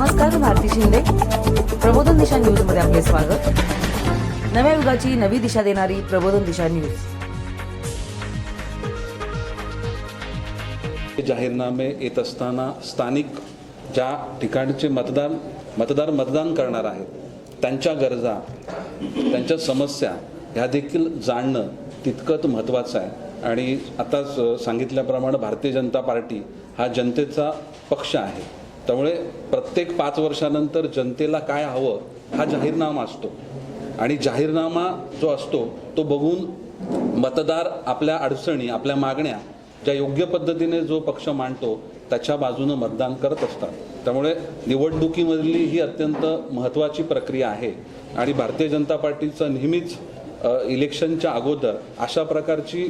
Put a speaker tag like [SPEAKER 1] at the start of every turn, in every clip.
[SPEAKER 1] नमस्कार भारती शिंदे. प्रबोधन दिशा न्यूजमध्ये आपले स्वागत. नव्या युगाची नवी दिशा देणारी प्रबोधन दिशा न्यूज.
[SPEAKER 2] जाहीरनामे येत असताना स्थानिक ज्या ठिकाणचे मतदार मतदार मतदान करणार आहेत त्यांच्या गरजा त्यांच्या समस्या ह्या देखील जाणणं तितकंच महत्त्वाचं आहे. आणि आता सांगितल्याप्रमाणे भारतीय जनता पार्टी हा जनतेचा पक्ष आहे. त्यामुळे प्रत्येक पाच वर्षानंतर जनतेला काय हवं हा जाहीरनामा असतो. आणि जाहीरनामा जो असतो तो बघून मतदार आपल्या अडचणी आपल्या मागण्या ज्या योग्य पद्धतीने जो पक्ष मांडतो त्याच्या बाजूनं मतदान करत असतात. त्यामुळे निवडणुकीमधली ही अत्यंत महत्त्वाची प्रक्रिया आहे. आणि भारतीय जनता पार्टीचं नेहमीच इलेक्शनच्या अगोदर अशा प्रकारची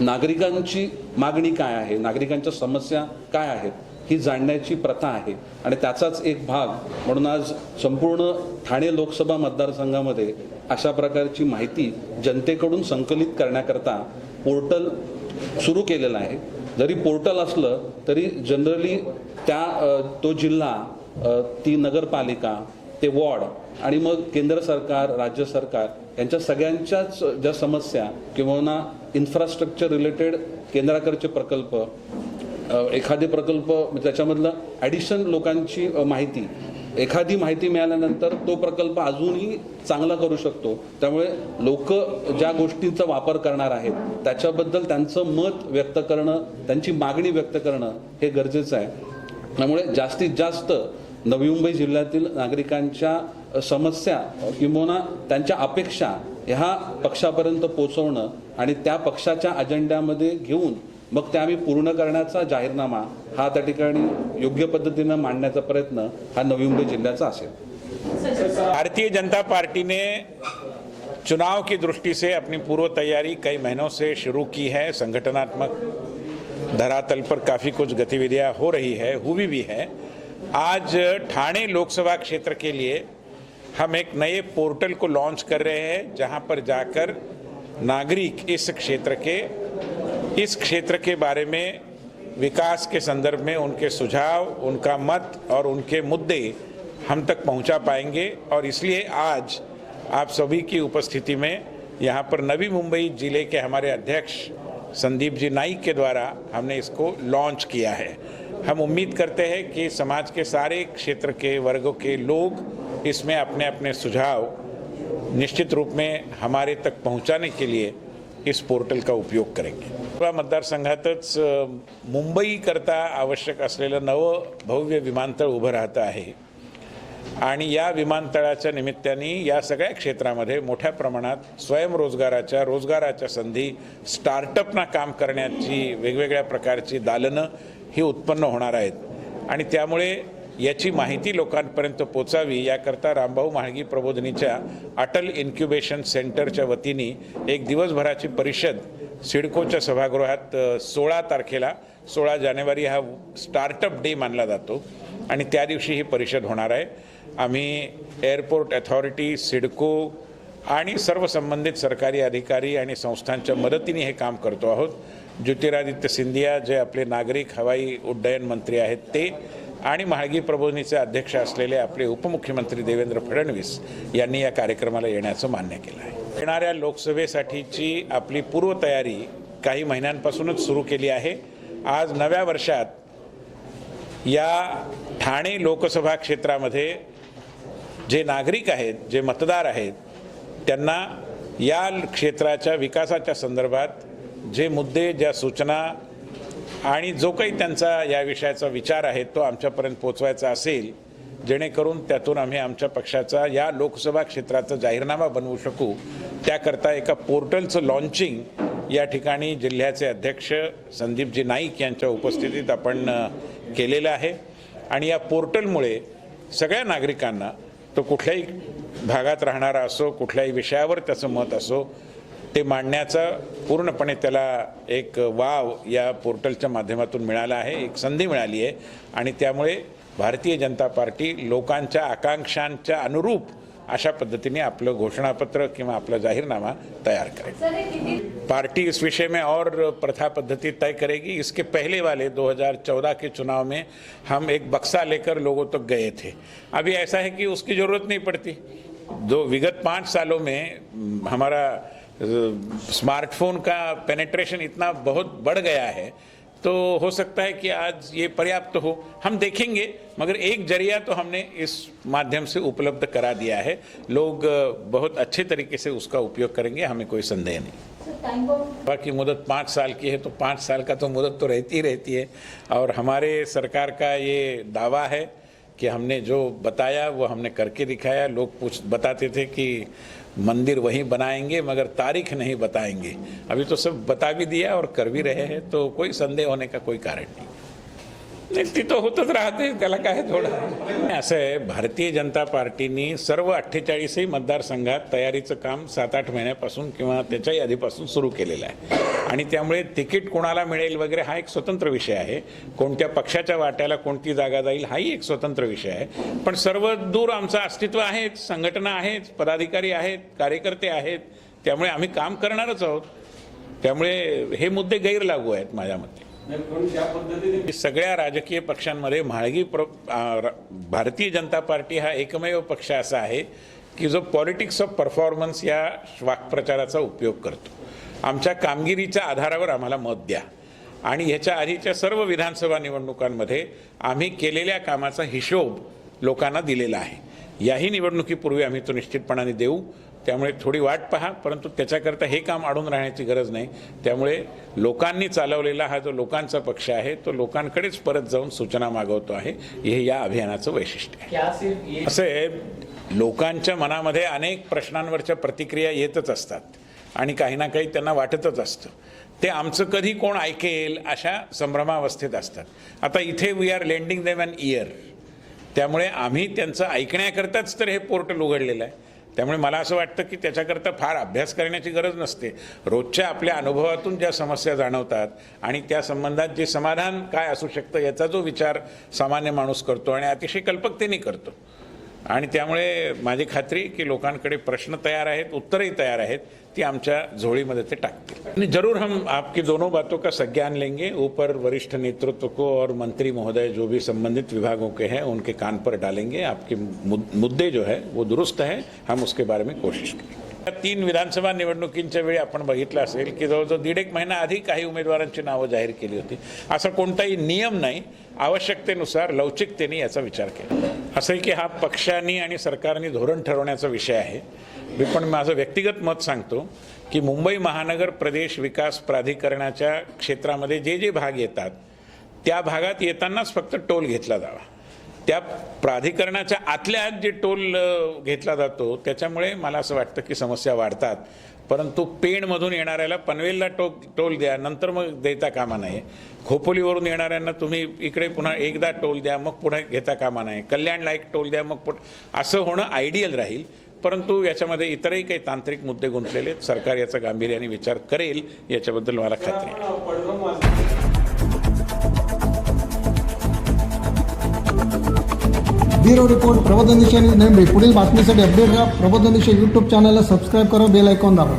[SPEAKER 2] नागरिकांची मागणी काय आहे नागरिकांच्या समस्या काय आहेत ही जाणण्याची प्रथा आहे. आणि त्याचाच एक भाग म्हणून आज संपूर्ण ठाणे लोकसभा मतदारसंघामध्ये अशा प्रकारची माहिती जनतेकडून संकलित करण्याकरता पोर्टल सुरू केलेलं आहे. जरी पोर्टल असलं तरी जनरली त्या तो जिल्हा ती नगरपालिका ते वॉर्ड आणि मग केंद्र सरकार राज्य सरकार यांच्या सगळ्यांच्याच ज्या समस्या किंवा ना इन्फ्रास्ट्रक्चर रिलेटेड केंद्राकडचे प्रकल्प एखादे प्रकल्प म्हणजे त्याच्यामधलं ॲडिशन लोकांची माहिती. एखादी माहिती मिळाल्यानंतर तो प्रकल्प अजूनही चांगला करू शकतो. त्यामुळे लोक ज्या गोष्टींचा वापर करणार आहेत त्याच्याबद्दल त्यांचं मत व्यक्त करणं त्यांची मागणी व्यक्त करणं हे गरजेचं आहे. त्यामुळे जास्तीत जास्त नवी मुंबई जिल्ह्यातील नागरिकांच्या समस्या किंबहुना त्यांच्या अपेक्षा ह्या पक्षापर्यंत पोचवणं आणि त्या पक्षाच्या अजेंड्यामध्ये घेऊन मग त्या आम्ही पूर्ण करण्याचा जाहीरनामा हा त्या ठिकाणी योग्य पद्धतीनं मांडण्याचा प्रयत्न हा नवी मुंबई जिल्ह्याचा असेल.
[SPEAKER 3] भारतीय जनता पार्टी ने चुनाव की दृष्टि से अपनी पूर्व तैयारी कई महीनों से शुरू की है। संगठनात्मक धरातल पर काफ़ी कुछ गतिविधियां हो रही है हुई भी है। आज ठाणे लोकसभा क्षेत्र के लिए हम एक नए पोर्टल को लॉन्च कर रहे हैं जहां पर जाकर नागरिक इस क्षेत्र के इस क्षेत्र के बारे में, विकास के संदर्भ में उनके सुझाव, उनका मत और उनके मुद्दे हम तक पहुँचा पाएँगे और इसलिए आज आप सभी की उपस्थिति में यहाँ पर नवी मुंबई ज़िले के हमारे अध्यक्ष संदीप जी नाइक के द्वारा हमने इसको लॉन्च किया है। हम उम्मीद करते हैं कि समाज के सारे क्षेत्र के वर्गों के लोग इसमें अपने अपने सुझाव निश्चित रूप में हमारे तक पहुँचाने के लिए इस पोर्टल का उपयोग करेंगे। या मतदारसंघातच मुंबईकरता आवश्यक असलेलं नवं भव्य विमानतळ उभं राहतं आहे. आणि या विमानतळाच्या निमित्ताने या सगळ्या क्षेत्रामध्ये मोठ्या प्रमाणात स्वयंरोजगाराच्या रोजगाराच्या संधी स्टार्टअपना काम करण्याची वेगवेगळ्या प्रकारची दालनं ही उत्पन्न होणार आहेत. आणि त्यामुळे याची माहिती लोकांपर्यंत पोचावी याकरता रामभाऊ म्हाळगी प्रबोधिनीच्या अटल इन्क्युबेशन सेंटरच्या वतीने एक दिवसभराची परिषद सिडकोच्या सभागृहात सोळा तारखेला सोळा जानेवारी हा स्टार्टअप डे मानला जातो आणि त्या दिवशी ही परिषद होणार आहे. आम्ही एअरपोर्ट अथॉरिटी सिडको आणि सर्व संबंधित सरकारी अधिकारी आणि संस्थांच्या मदतीने हे काम करतो आहोत. ज्योतिरादित्य सिंधिया जे आपले नागरिक हवाई उड्डयन मंत्री आहेत ते आणि म्हाळगी प्रबोधिनीचे अध्यक्ष असलेले आपले उपमुख्यमंत्री देवेंद्र फडणवीस यांनी या कार्यक्रमाला येण्याचं मान्य केलं आहे. येणाऱ्या लोकसभेसाठीची आपली पूर्वतयारी काही महिन्यांपासूनच सुरू केली आहे. आज नव्या वर्षात या ठाणे लोकसभा क्षेत्रामध्ये जे नागरिक आहेत जे मतदार आहेत त्यांना या क्षेत्राच्या विकासाच्या संदर्भात जे मुद्दे ज्या सूचना आणि जो काही त्यांचा या विषयाचा विचार आहे तो आमच्यापर्यंत पोचवायचा असेल जेणेकरून त्यातून आम्ही आमच्या पक्षाचा या लोकसभा क्षेत्राचा जाहीरनामा बनवू शकू. त्याकरता एका पोर्टलचं लॉन्चिंग या ठिकाणी जिल्ह्याचे अध्यक्ष संदीपजी नाईक यांच्या उपस्थितीत आपण केलेलं आहे. आणि या पोर्टलमुळे सगळ्या नागरिकांना तो कुठल्याही भागात राहणारा असो कुठल्याही विषयावर त्याचं मत असो ते मांडण्याचा पूर्णपणे त्याला एक वाव या पोर्टलच्या माध्यमातून मिळाला आहे एक संधी मिळाली आहे. आणि त्यामुळे भारतीय जनता पार्टी लोकांच्या आकांक्षांच्या अनुरूप अशा पद्धतीने आपलं घोषणापत्र किंवा आपला जाहीरनामा तैयार करें पार्टी इस विषय में और प्रथा पद्धति तय करेगी। इसके पहले वाले 2014 के चुनाव में हम एक बक्सा लेकर लोगों तक गए थे। अभी ऐसा है कि उसकी ज़रूरत नहीं पड़ती। दो विगत पाँच सालों में हमारा स्मार्टफ़ोन का पेनेट्रेशन इतना बहुत बढ़ गया है तो हो सकता है कि आज ये पर्याप्त हो। हम देखेंगे मगर एक ज़रिया तो हमने इस माध्यम से उपलब्ध करा दिया है। लोग बहुत अच्छे तरीके से उसका उपयोग करेंगे हमें कोई संदेह नहीं। बाकी मुदत पाँच साल की है तो पाँच साल का तो मुदत तो रहती ही रहती है। और हमारे सरकार का ये दावा है कि हमने जो बताया वो हमने करके दिखाया। लोग पूछ बताते थे कि मंदिर वहीं बनाएंगे मगर तारीख नहीं बताएंगे। अभी तो सब बता भी दिया और कर भी रहे हैं तो कोई संदेह होने का कोई कारण नहीं। नाही, ती होतच राहते त्याला काय थोडं असं आहे भारतीय जनता पार्टीनी सर्व अठ्ठेचाळीसही मतदारसंघात तयारीचं काम सात आठ महिन्यापासून किंवा त्याच्याही आधीपासून सुरू केलेलं आहे. आणि त्यामुळे तिकीट कोणाला मिळेल वगैरे हा एक स्वतंत्र विषय आहे. कोणत्या पक्षाच्या वाट्याला कोणती जागा जाईल हाही एक स्वतंत्र विषय आहे. पण सर्व दूर आमचं अस्तित्व आहेच संघटना आहेच पदाधिकारी आहेत कार्यकर्ते आहेत. त्यामुळे आम्ही काम करणारच आहोत. त्यामुळे हे मुद्दे गैरलागू आहेत माझ्या मते. सगळ्या राजकीय पक्षांमध्ये म्हाळगी प्र भारतीय जनता पार्टी हा एकमेव पक्ष असा आहे की जो पॉलिटिक्स ऑफ परफॉर्मन्स या वाक्प्रचाराचा उपयोग करतो. आमच्या कामगिरीच्या आधारावर आम्हाला मत द्या. आणि ह्याच्या आधीच्या सर्व विधानसभा निवडणुकांमध्ये आम्ही केलेल्या कामाचा हिशोब लोकांना दिलेला आहे. याही निवडणुकीपूर्वी आम्ही तो निश्चितपणाने देऊ. त्यामुळे थोडी वाट पहा परंतु त्याच्याकरता हे काम अडून राहण्याची गरज नाही. त्यामुळे लोकांनी चालवलेला हा जो लोकांचा पक्ष आहे तो लोकांकडेच परत जाऊन सूचना मागवतो आहे. हे या अभियानाचं वैशिष्ट्य आहे. असं आहे लोकांच्या मनामध्ये अनेक प्रश्नांवरच्या प्रतिक्रिया येतच असतात आणि काही ना काही त्यांना वाटतच असतं. ते आमचं कधी कोण ऐकेल अशा संभ्रमावस्थेत असतात. आता इथे we are lending them an year त्यामुळे आम्ही त्यांचं ऐकण्याकरताच तर हे पोर्टल उघडलेलं आहे. त्यामुळे मला असं वाटतं की त्याच्याकरता फार अभ्यास करण्याची गरज नसते. रोजच्या आपल्या अनुभवातून ज्या समस्या जाणवतात आणि त्या संबंधात जे समाधान काय असू शकतं याचा जो विचार सामान्य माणूस करतो आणि अतिशय कल्पकतेने करतो. आणि त्यामुळे माझी खात्री की लोकांकडे प्रश्न तयार आहेत उत्तरही तयार आहेत ती आमच्या झोळीमध्ये ते टाकतील. आणि जरूर हम आपकी दोनों बातों का संज्ञान लेंगे. ऊपर वरिष्ठ नेतृत्व को और मंत्री महोदय जो भी संबंधित विभागों के हैं उनके कान पर डालेंगे. आपके मुद- मुद्दे जो है वो दुरुस्त है. हम उसके बारे में कोशिश करेंगे. तीन विधानसभा निवडणुकींच्या वेळी आपण बघितलं असेल की जवळजवळ दीड एक महिना आधी काही उमेदवारांची नावं जाहीर केली होती. असा कोणताही नियम नाही. आवश्यकतेनुसार लवचिकतेने याचा विचार केला. असं आहे की हा पक्षांनी आणि सरकारने धोरण ठरवण्याचा विषय आहे. मी पण माझं व्यक्तिगत मत सांगतो की मुंबई महानगर प्रदेश विकास प्राधिकरणाच्या क्षेत्रामध्ये जे जे भाग येतात त्या भागात येतानाच फक्त टोल घेतला जावा. त्या प्राधिकरणाच्या आतल्या आत जे टोल घेतला जातो त्याच्यामुळे मला असं वाटतं की समस्या वाढतात. परंतु पेणमधून येणाऱ्याला पनवेलला टो टोल द्या नंतर मग देता कामा नाही खोपोलीवरून येणाऱ्यांना तुम्ही इकडे पुन्हा एकदा टोल द्या मग पुढे घेता कामा नाही कल्याणला एक टोल द्या मग पुढ. असं होणं आयडियल राहील. परंतु याच्यामध्ये इतरही काही तांत्रिक मुद्दे गुंतलेले आहेत. सरकार याचा गांभीर्याने विचार करेल. याच्याबद्दल मला खात्री
[SPEAKER 4] ब्युरो रिपोर्ट प्रबोधन दिशा न्यूज पुढील बातमीसाठी अपडेट राहा. प्रबोधन दिशा यूट्यूब चॅनलला सबस्क्राईब करा. बेल आयकॉन दाबा.